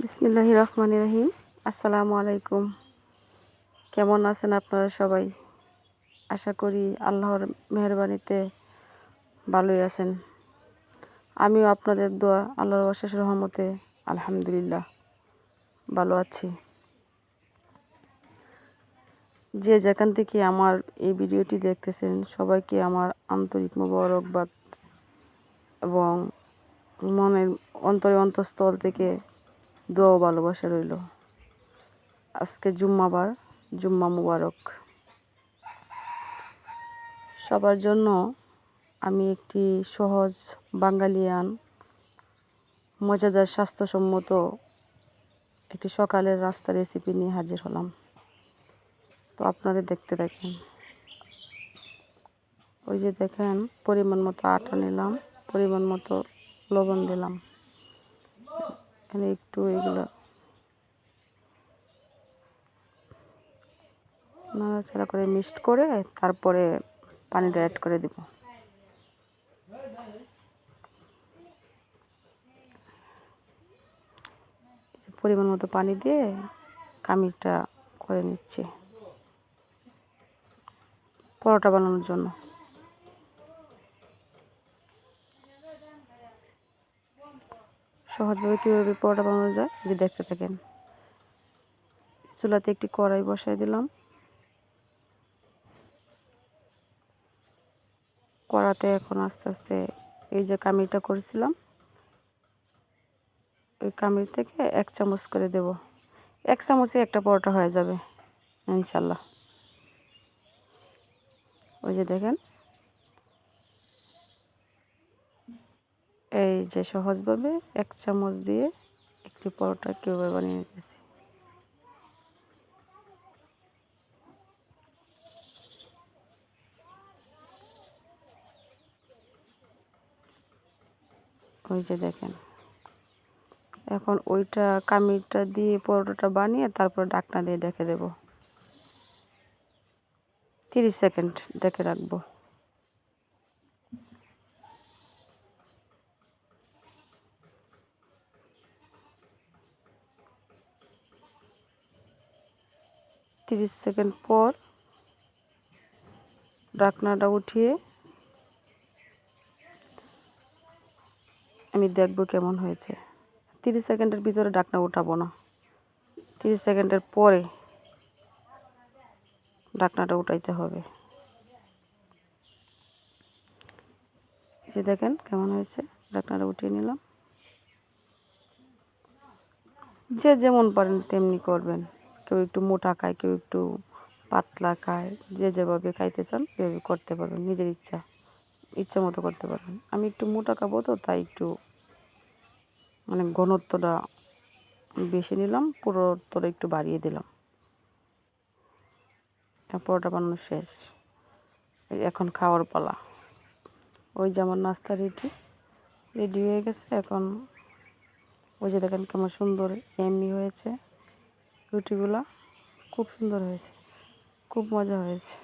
বিসমিল্লাহ রহমান রহিম। আসসালামু আলাইকুম। কেমন আছেন আপনারা সবাই? আশা করি আল্লাহর মেহরবানিতে ভালোই আছেন। আমিও আপনাদের দোয়া, আল্লাহর অশেষ রহমতে আলহামদুলিল্লাহ ভালো আছি। যে যেখান থেকে আমার এই ভিডিওটি দেখতেছেন, সবাইকে আমার আন্তরিক মোবারকবাদ এবং মনের অন্তরে অন্তঃস্থল থেকে দোয়া ভালোবাসা রইল। আজকে জুম্মাবার, জুম্মা মুবারক। সবার জন্য আমি একটি সহজ বাঙালিয়ান, মজাদার, স্বাস্থ্যসম্মত একটি সকালের রাস্তা রেসিপি নিয়ে হাজির হলাম। তো আপনাদের দেখতে দেখেন। ওই যে দেখেন, পরিমাণ মতো আটা নিলাম, পরিমাণ মতো লবণ দিলাম। এখানে একটু এগুলো নাড়াচাড়া করে মিক্সড করে তারপরে পানিটা অ্যাড করে দিব। পরিমাণ মতো পানি দিয়ে কামিটা করে নিচ্ছি। পরোটা বানানোর জন্য। সহজভাবে কীভাবে পরোটা বানানো যায় যে দেখতে থাকেন। চুলাতে একটি কড়াই বসাই দিলাম। কড়াতে এখন আস্তে আস্তে এই যে কামিটা করেছিলাম ওই কামির থেকে এক চামচ করে দেব। এক চামচে একটা পরোটা হয়ে যাবে, ইনশাল্লাহ। ওই যে দেখেন এই যে সহজভাবে এক চামচ দিয়ে একটি পরোটা কীভাবে বানিয়ে নিতেছি? ওই যে দেখেন। এখন ওইটা কামিটা দিয়ে পরোটাটা বানিয়ে তারপর ডাকনা দিয়ে ডেকে দেব। তিরিশ সেকেন্ড ডেকে রাখব। তিরিশ সেকেন্ড পর ডাকনাটা উঠিয়ে আমি দেখব কেমন হয়েছে। তিরিশ সেকেন্ডের ভিতরে ডাকনা উঠাবো না। তিরিশ সেকেন্ডের পরে ডাকনাটা উঠাইতে হবে। যে দেখেন কেমন হয়েছে। ডাকনাটা উঠিয়ে নিলাম। যে যেমন পারেন তেমনি করবেন। কেউ একটু মোটা খায়, কেউ একটু পাতলা খায়, যে যেভাবে খাইতে চান সেভাবে করতে পারবেন, নিজের ইচ্ছা ইচ্ছা মতো করতে পারবেন। আমি একটু মোটা খাব তো, তাই একটু মানে ঘনত্বটা বেশি নিলাম পুরোত্বটা একটু বাড়িয়ে দিলাম। পরোটা বানানো শেষ। এখন খাওয়ার পালা। ওই যেমন নাস্তা রেডি রেডি হয়ে গেছে। এখন ওই যে দেখেন কেমন সুন্দর এমনি হয়েছে। রুটিগুলা খুব সুন্দর হয়েছে। খুব মজা হয়েছে।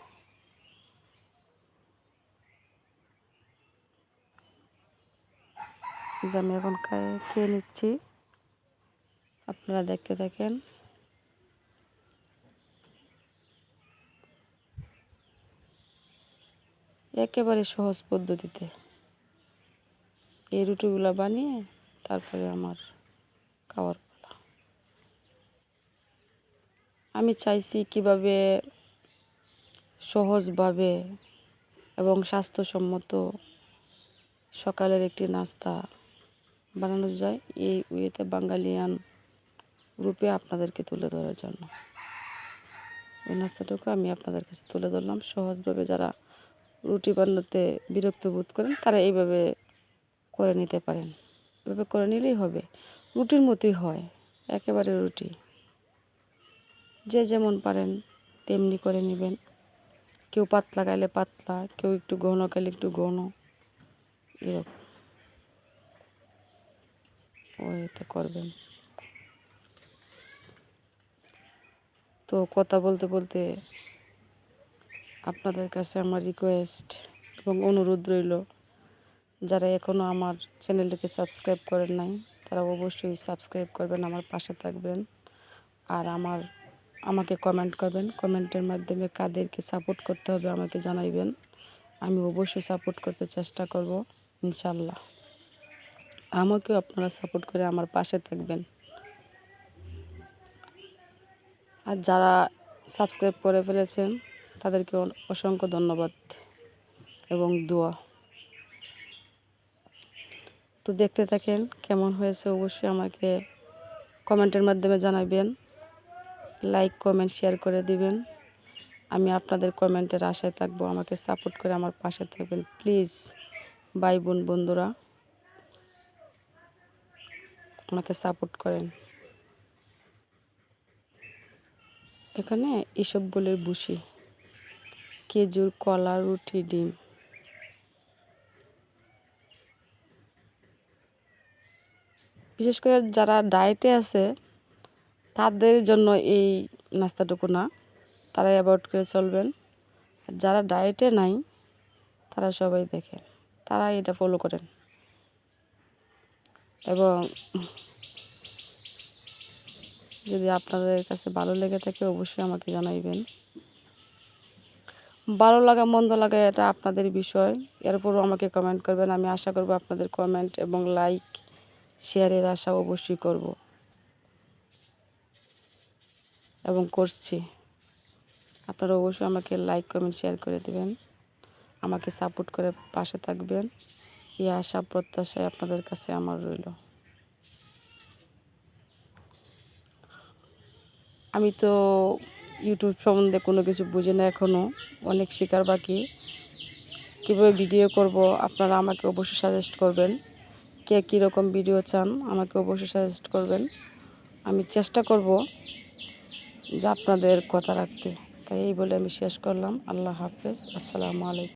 যে আমি এখন খেয়ে নিচ্ছি। আপনারা দেখতে থাকেন। একেবারে সহজ পদ্ধতিতে এই রুটিগুলো বানিয়ে তারপরে আমার খাওয়ার পালা আমি চাইছি কীভাবে সহজভাবে এবং স্বাস্থ্যসম্মত সকালের একটি নাস্তা বানানো যায়, এই ওয়েতে বাঙালিয়ান রূপে আপনাদেরকে তুলে ধরার জন্য। এই নাস্তাটুকু আমি আপনাদের কাছে তুলে ধরলাম। সহজভাবে যারা রুটি বানাতে বিরক্ত বোধ করেন, তারা এইভাবে করে নিতে পারেন। এভাবে করে নিলেই হবে। রুটির মতোই হয়। একেবারে রুটি। যে যেমন পারেন, তেমনি করে নেবেন। কেউ পাতলা গাইলে পাতলা, কেউ একটু ঘন গাইলে একটু ঘন। এরকম। ওইটা করবেন। তো কথা বলতে বলতে আপনাদের কাছে আমার রিকোয়েস্ট এবং অনুরোধ রইল, যারা এখনও আমার চ্যানেলটিকে সাবস্ক্রাইব করেন নাই, তারা অবশ্যই সাবস্ক্রাইব করবেন, আমার পাশে থাকবেন। আর আমার আমাকে কমেন্ট করবেন। কমেন্টের মাধ্যমে কাদেরকে সাপোর্ট করতে হবে, আমাকে জানাইবেন। আমি অবশ্যই সাপোর্ট করতে চেষ্টা করব ইনশাল্লাহ আমাকেও আপনারা সাপোর্ট করে আমার পাশে থাকবেন। আর যারা সাবস্ক্রাইব করে ফেলেছেন, তাদেরকে অসংখ্য ধন্যবাদ এবং দোয়া। তো দেখতে থাকেন কেমন হয়েছে, অবশ্যই আমাকে কমেন্টের মাধ্যমে জানাবেন লাইক কমেন্ট শেয়ার করে দিবেন। আমি আপনাদের কমেন্টের আশায় থাকব। আমাকে সাপোর্ট করে আমার পাশে থাকবেন। প্লিজ ভাই বোন, বন্ধুরা, আমাকে সাপোর্ট করেন। এখানে এসব বলে বসি খেজুর, কলা, রুটি, ডিম। বিশেষ করে যারা ডায়েটে আছে তাদের জন্য এই নাস্তাটুকু না। তারা অ্যাভয়েড করে চলবেন। আর যারা ডায়েটে নাই, তারা সবাই দেখেন তারা এটা ফলো করেন। এবং যদি আপনাদের কাছে ভালো লেগে থাকে, অবশ্যই আমাকে জানাইবেন। ভালো লাগা, মন্দ লাগা, এটা আপনাদের বিষয়। এরপরও আমাকে কমেন্ট করবেন। আমি আশা করব আপনাদের কমেন্ট এবং লাইক শেয়ারের আশা অবশ্যই করব। এবং করছি। আপনারা অবশ্যই আমাকে লাইক কমেন্ট শেয়ার করে দেবেন। আমাকে সাপোর্ট করে পাশে থাকবেন। এই আশা প্রত্যাশায় আপনাদের কাছে আমার রইল। আমি তো ইউটিউব সম্বন্ধে কোনো কিছু বুঝি না এখনও অনেক শেখার বাকি। কীভাবে ভিডিও করব, আপনারা আমাকে অবশ্যই সাজেস্ট করবেন। কে কীরকম ভিডিও চান, আমাকে অবশ্যই সাজেস্ট করবেন। আমি চেষ্টা করব আপনাদের কথা রাখতে। তাই এই বলে আমি শেষ করলাম। আল্লাহ হাফেজ। আসসালামু আলাইকুম।